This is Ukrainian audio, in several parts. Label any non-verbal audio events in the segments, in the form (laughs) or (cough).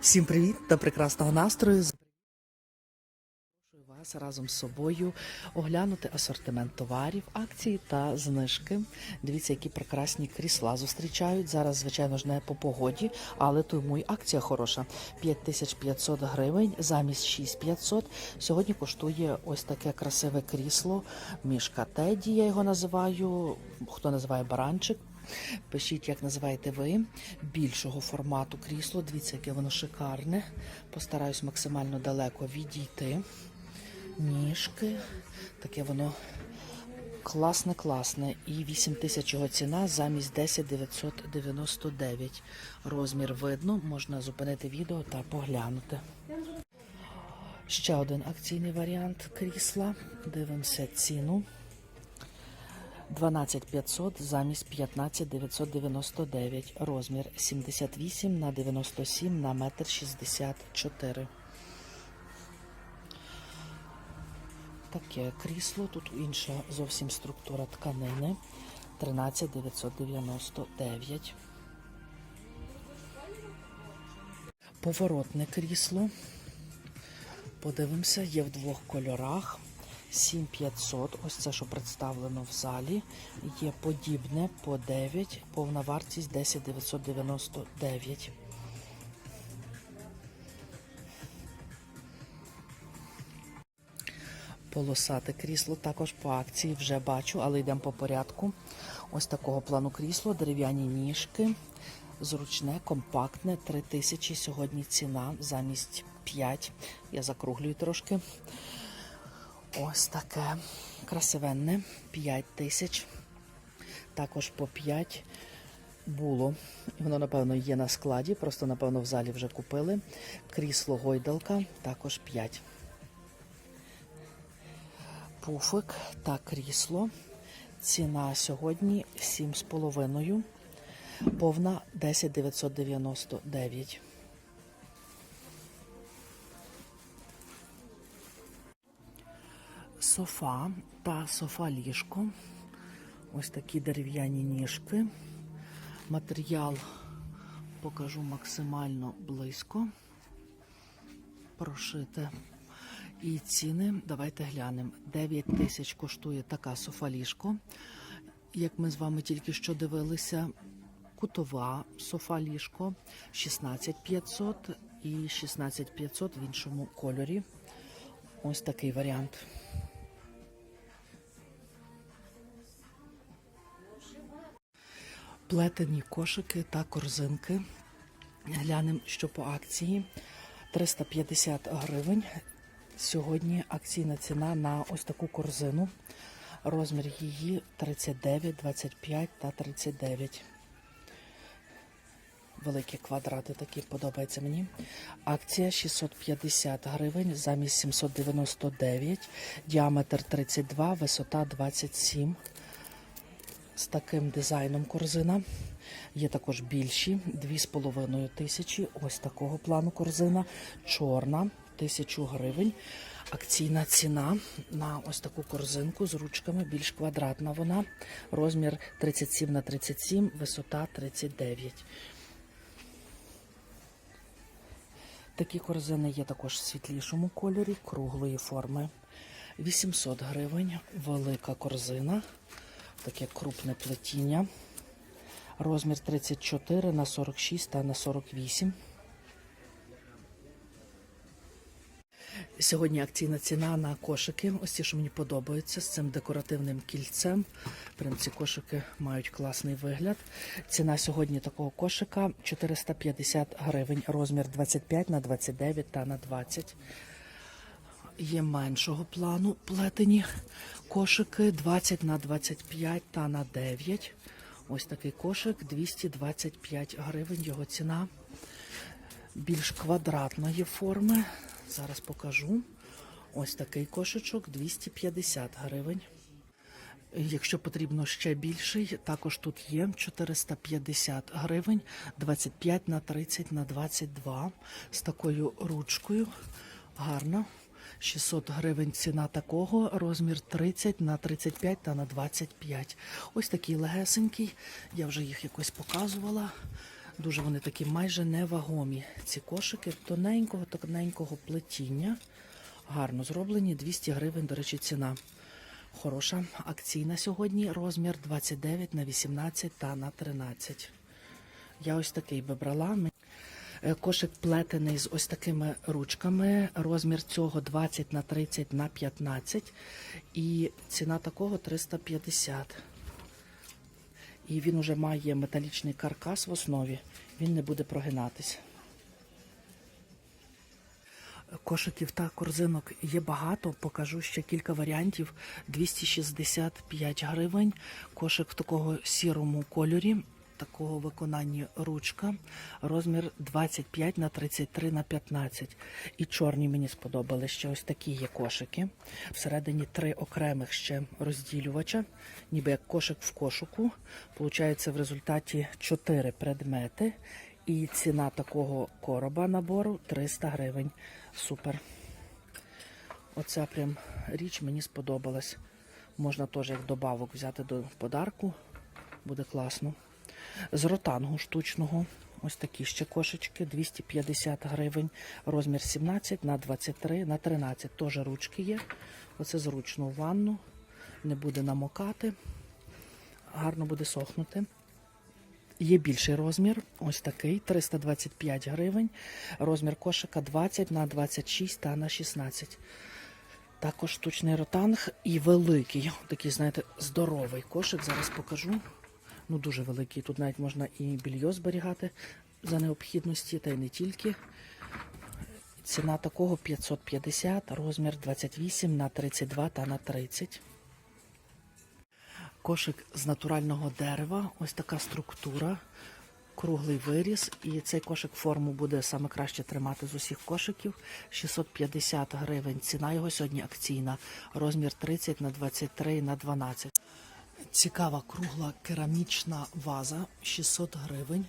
Всім привіт та прекрасного настрою. Запрошую вас разом з собою оглянути асортимент товарів, акції та знижки. Дивіться, які прекрасні крісла зустрічають. Зараз, звичайно ж, не по погоді, але тому і акція хороша. 5500 гривень замість 6500. Сьогодні коштує ось таке красиве крісло. Мішка Теді, я його називаю. Хто називає баранчик. Пишіть, як називаєте ви більшого формату крісло. Дивіться, яке воно шикарне. Постараюсь максимально далеко відійти. Ніжки. Таке воно класне, класне. І 8 тисяч його ціна замість 10 999. Розмір видно, можна зупинити відео та поглянути. Ще один акційний варіант крісла. Дивимося ціну. 12500 замість 15999. Розмір 78 на 97 на метр 64. Таке крісло. Тут інша зовсім структура тканини. 13999. Поворотне крісло. Подивимося, є в двох кольорах. 7500, ось це, що представлено в залі. Є подібне по 9, повна вартість 10999. Полосате крісло також по акції вже бачу, але йдемо по порядку. Ось такого плану крісло, дерев'яні ніжки, зручне, компактне, 3000 сьогодні ціна замість 5. Я закруглюю трошки. Ось таке красивенне 5 тисяч. Також по 5 було. Воно, напевно, є на складі, просто, напевно, в залі вже купили. Крісло гойдалка також 5. Пуфик та крісло. Ціна сьогодні 7,5. Повна 10 софа та софа-ліжко. Ось такі дерев'яні ніжки. Матеріал покажу максимально близько. Прошите. І ціни, давайте глянемо. 9 тисяч коштує така софа-ліжко. Як ми з вами тільки що дивилися, кутова софа-ліжко 16500 і 16500 в іншому кольорі. Ось такий варіант. Плетені кошики та корзинки. Глянемо, що по акції 350 гривень. Сьогодні акційна ціна на ось таку корзину. Розмір її 39, 25 та 39. Великі квадрати такі подобаються мені. Акція 650 гривень замість 799, діаметр 32, висота 27 з таким дизайном корзина. Є також більші 2,5 тисячі. Ось такого плану корзина. Чорна, тисячу гривень. Акційна ціна на ось таку корзинку з ручками більш квадратна. Вона розмір 37 на 37, висота 39. Такі корзини є також в світлішому кольорі, круглої форми. 800 гривень, велика корзина таке крупне плетіння. Розмір 34 на 46 та на 48. Сьогодні акційна ціна на кошики. Ось ті, що мені подобаються з цим декоративним кільцем. Прям ці кошики мають класний вигляд. Ціна сьогодні такого кошика 450 гривень. Розмір 25 на 29 та на 20. Є меншого плану плетені кошики 20 на 25 та на 9. Ось такий кошик 225 гривень. Його ціна більш квадратної форми. Зараз покажу. Ось такий кошечок 250 гривень. Якщо потрібно ще більший, також тут є 450 гривень, 25 на 30 на 22 з такою ручкою. Гарно. 600 гривень ціна такого, розмір 30 на 35 та на 25. Ось такий легесенький. Я вже їх якось показувала. Дуже вони такі майже невагомі. Ці кошики тоненького, тоненького плетіння. Гарно зроблені. 200 гривень, до речі, ціна. Хороша акційна сьогодні. Розмір 29 на 18 та на 13. Я ось такий би брала. Е, Кошик плетений з ось такими ручками. Розмір цього 20 на 30 на 15. І ціна такого 350. І він уже має металічний каркас в основі. Він не буде прогинатись. Кошиків та корзинок є багато. Покажу ще кілька варіантів. 265 гривень. Кошик в такого сірому кольорі, такого виконання ручка. Розмір 25 на 33 на 15. І чорні мені сподобали. Ще ось такі є кошики. Всередині три окремих ще розділювача, ніби як кошик в кошику. Получається в результаті 4 предмети. І ціна такого короба набору 300 гривень. Супер. Оця прям річ мені сподобалась. Можна теж як добавок взяти до подарку. Буде класно. З ротангу штучного. Ось такі ще кошечки, 250 гривень. Розмір 17 на 23 на 13. Теж ручки є. Оце зручно в ванну. Не буде намокати. Гарно буде сохнути. Є більший розмір, ось такий, 325 гривень. Розмір кошика 20 на 26 та на 16. Також штучний ротанг і великий, такий, знаєте, здоровий кошик. Зараз покажу. Ну, дуже великий. Тут навіть можна і більйо зберігати за необхідності, та й не тільки. Ціна такого 550, розмір 28 на 32 та на 30. Кошик з натурального дерева, ось така структура, круглий виріс. І цей кошик форму буде саме краще тримати з усіх кошиків. 650 гривень. Ціна його сьогодні акційна. Розмір 30 на 23 на 12. Цікава кругла керамічна ваза 600 гривень.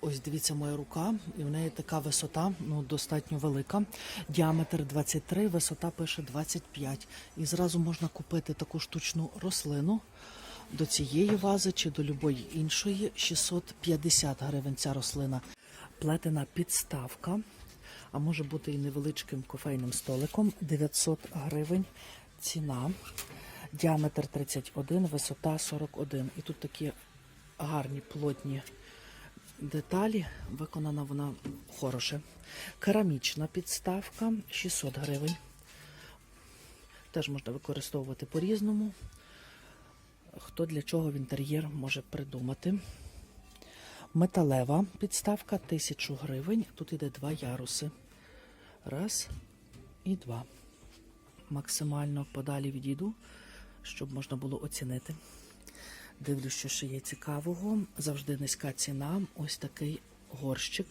Ось дивіться моя рука, і в неї така висота, ну достатньо велика. Діаметр 23, висота пише 25. І зразу можна купити таку штучну рослину до цієї вази чи до любої іншої. 650 гривень ця рослина. Плетена підставка, а може бути і невеличким кофейним столиком. 900 гривень ціна. Діаметр 31, висота 41. І тут такі гарні плотні деталі. Виконана вона хороше. Керамічна підставка 600 гривень. Теж можна використовувати по-різному. Хто для чого в інтер'єр може придумати. Металева підставка 1000 гривень. Тут іде два яруси. Раз і два. Максимально подалі відійду, щоб можна було оцінити. Дивлюсь, що ще є цікавого. Завжди низька ціна. Ось такий горщик.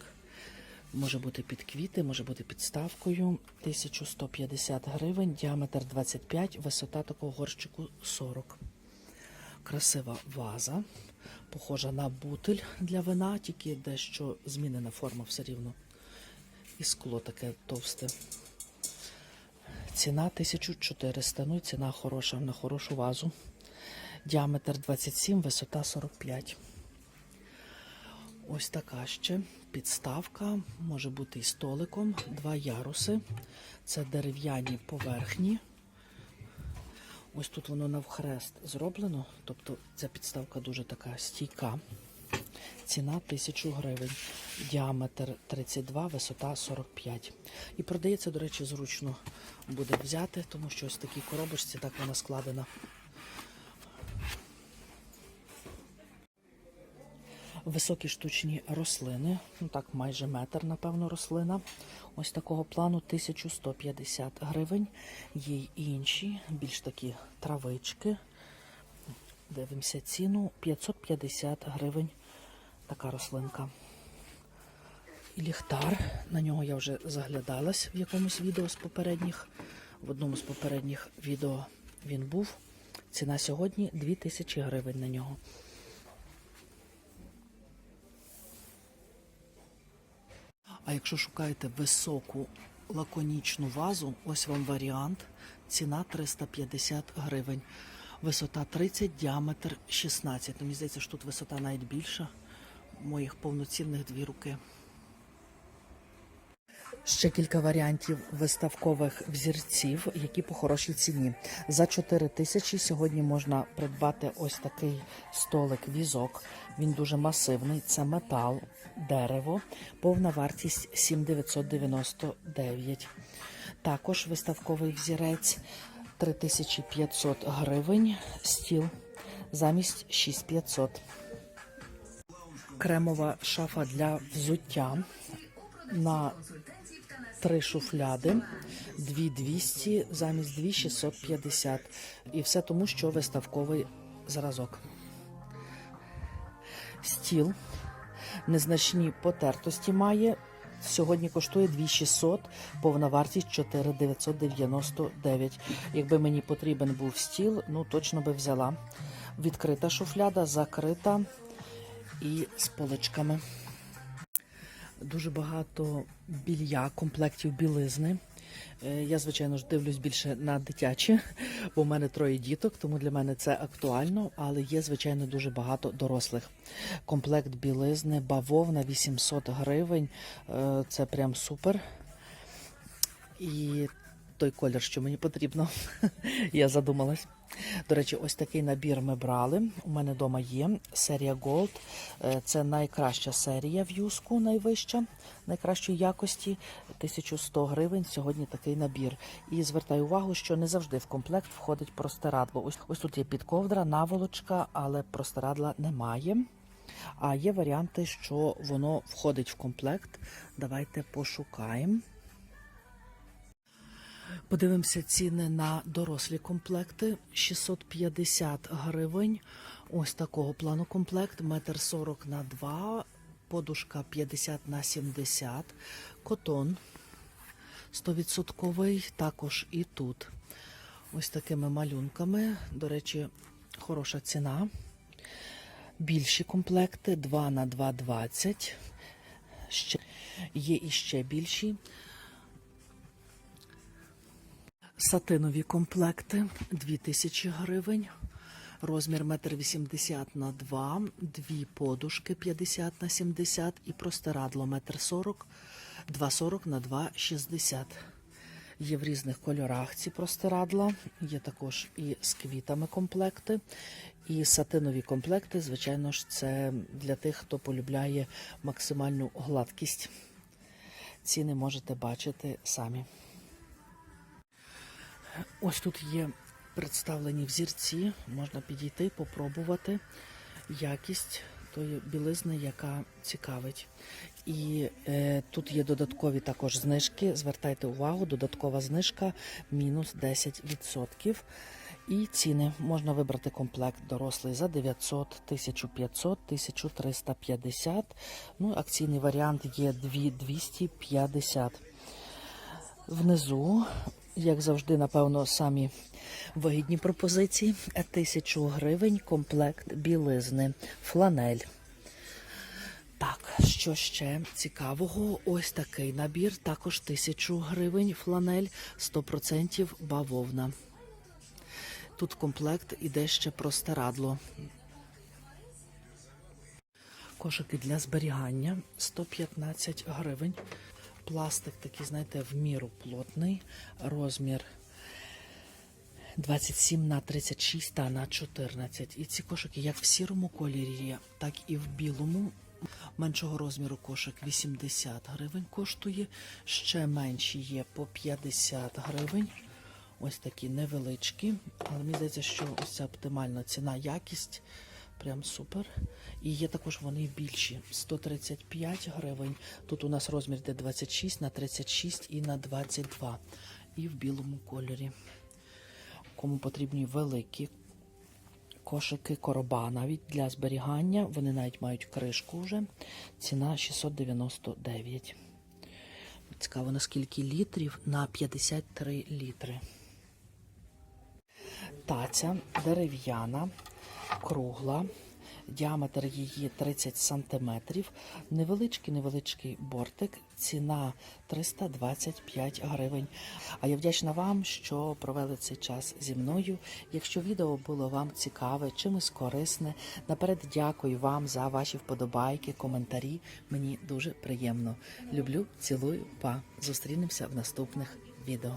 Може бути під квіти, може бути підставкою. 1150 гривень, діаметр 25, висота такого горщику 40. Красива ваза. Похожа на бутиль для вина, тільки дещо змінена форма все рівно. І скло таке товсте. Ціна 1400. Ну і ціна хороша на хорошу вазу. Діаметр 27, висота 45. Ось така ще підставка, може бути і столиком, два яруси. Це дерев'яні поверхні. Ось тут воно навхрест зроблено, тобто ця підставка дуже така стійка. Ціна 1000 гривень, діаметр 32, висота 45. І продається, до речі, зручно буде взяти, тому що ось в такій коробочці так вона складена. Високі штучні рослини, ну так, майже метр, напевно, рослина. Ось такого плану 1150 гривень. Є й інші, більш такі травички. Дивимося ціну 550 гривень. Така рослинка. І ліхтар. На нього я вже заглядалась в якомусь відео з попередніх. В одному з попередніх відео він був. Ціна сьогодні 2000 гривень на нього. А якщо шукаєте високу лаконічну вазу, ось вам варіант. Ціна 350 гривень. Висота 30, діаметр 16. Ну, Мені здається, що тут висота навіть більша. Моїх повноцінних дві руки. Ще кілька варіантів виставкових взірців, які по хорошій ціні. За 4 тисячі сьогодні можна придбати ось такий столик візок. Він дуже масивний. Це метал, дерево, повна вартість 7999. Також виставковий взірець 3500 гривень. Стіл замість 6500. Кремова шафа для взуття на три шуфляди, 2200 замість 2650. І все тому, що виставковий зразок. Стіл незначні потертості має. Сьогодні коштує 2600, повна вартість 4999. Якби мені потрібен був стіл, ну точно би взяла. Відкрита шуфляда, закрита і з поличками. Дуже багато білья, комплектів білизни. Е, Я, звичайно ж, дивлюсь більше на дитячі, бо в мене троє діток, тому для мене це актуально, але є, звичайно, дуже багато дорослих. Комплект білизни, бавовна 800 гривень. Е, Це прям супер. І той колір, що мені потрібно, (laughs) я задумалась. До речі, ось такий набір ми брали. У мене вдома є серія Gold. Е, Це найкраща серія в юску, найвища, найкращої якості. 1100 гривень. Сьогодні такий набір. І звертаю увагу, що не завжди в комплект входить простирадло. Ось ось тут є підковдра, наволочка, але простирадла немає. А є варіанти, що воно входить в комплект. Давайте пошукаємо. Подивимося ціни на дорослі комплекти. 650 гривень. Ось такого плану комплект. Метр 40 на 2, подушка 50 на 70, котон 100%, також і тут. Ось такими малюнками. До речі, хороша ціна. Більші комплекти 2 на 2,20. Ще є іще більші. Сатинові комплекти 2000 гривень. Розмір 1,80 м на 2, дві подушки 50 на 70 і простирадло 1,40 м, 2,40 на 2,60. Є в різних кольорах ці простирадла. Є також і з квітами комплекти. І сатинові комплекти, звичайно ж, це для тих, хто полюбляє максимальну гладкість. Ціни можете бачити самі. Ось тут є представлені взірці, можна підійти, попробувати якість тої білизни, яка цікавить. І е, тут є додаткові також знижки. Звертайте увагу, додаткова знижка мінус 10%. І ціни можна вибрати комплект дорослий за 900, 1500, 1350. Ну, акційний варіант є 2250. Внизу, як завжди, напевно, самі вигідні пропозиції. Тисячу гривень комплект білизни, фланель. Так, що ще цікавого? Ось такий набір, також тисячу гривень фланель, 100% бавовна. Тут комплект іде ще простирадло. Кошики для зберігання 115 гривень. Пластик такий, знаєте, в міру плотний. Розмір 27 на 36 та на 14. І ці кошики як в сірому кольорі, є, так і в білому. Меншого розміру кошик 80 гривень коштує. Ще менші є по 50 гривень. Ось такі невеличкі. Але мені здається, що ось оптимальна ціна, якість. Прям супер. І є також вони більші 135 гривень. Тут у нас розмір йде 26 на 36 і на 22. І в білому кольорі. Кому потрібні великі кошики, короба навіть для зберігання. Вони навіть мають кришку вже. Ціна 699. Цікаво, наскільки літрів? На 53 літри. Таця дерев'яна, кругла Діаметр її 30 сантиметрів. Невеличкий невеличкий бортик. Ціна 325 гривень. А я вдячна вам, що провели цей час зі мною. Якщо відео було вам цікаве, чимось корисне, наперед дякую вам за ваші вподобайки, коментарі. Мені дуже приємно. Люблю, цілую, па. Зустрінемося в наступних відео.